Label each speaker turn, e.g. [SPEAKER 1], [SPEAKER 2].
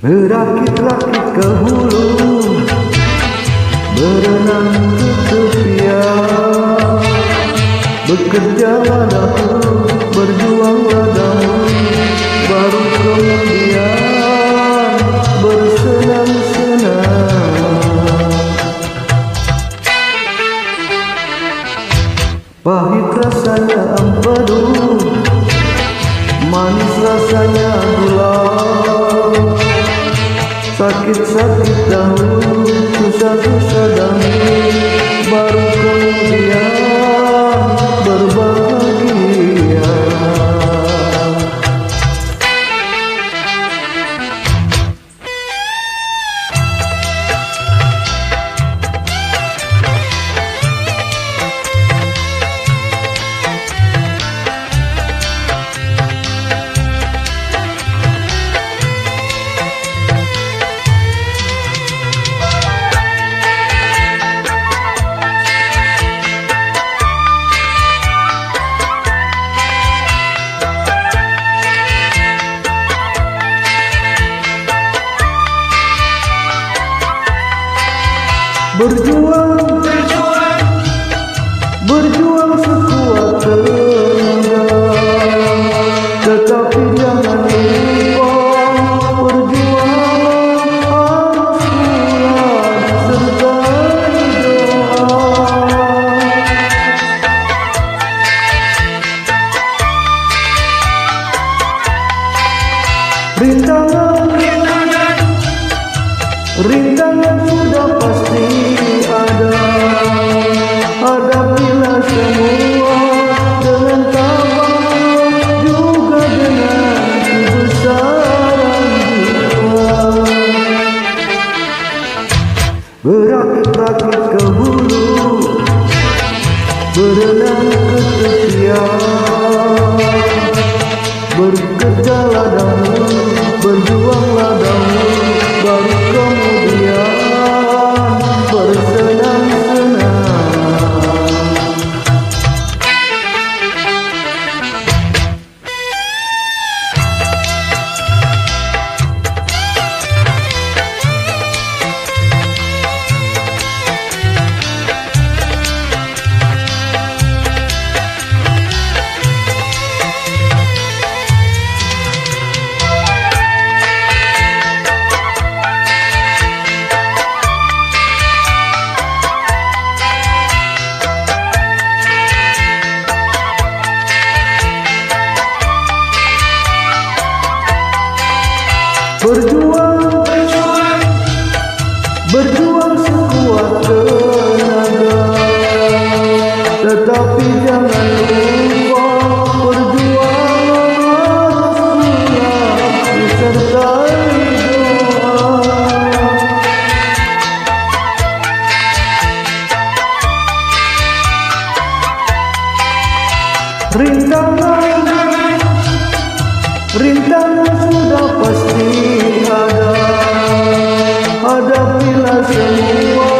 [SPEAKER 1] Berakit-rakit ke hulu. Berenang ke tepian Bekerjalah dahulu Berjuanglah dahulu Baru kemudian Bersenang-senang. Pahit rasanya empedu Manis rasanya gula Sakit-sakit dahulu Susah-susah dahulu Baru kemudian Berjuang. Berjuang sekuat tenaga. Tetapi jangan lupa Perjuangan harus kuat Sertai doa Rintangan Rintangan sudah pasti ada. Hadapilah semua dengan tabah Juga dengan kebesaran jiwa. Berakit-rakit ke hulu Berenang ke tepian Bekerjalah dahulu Berjuang. Berjuang sekuat tenaga. Tetapi jangan lupa Perjuangan Rintangan Rintangan Hadapilah semua Dengan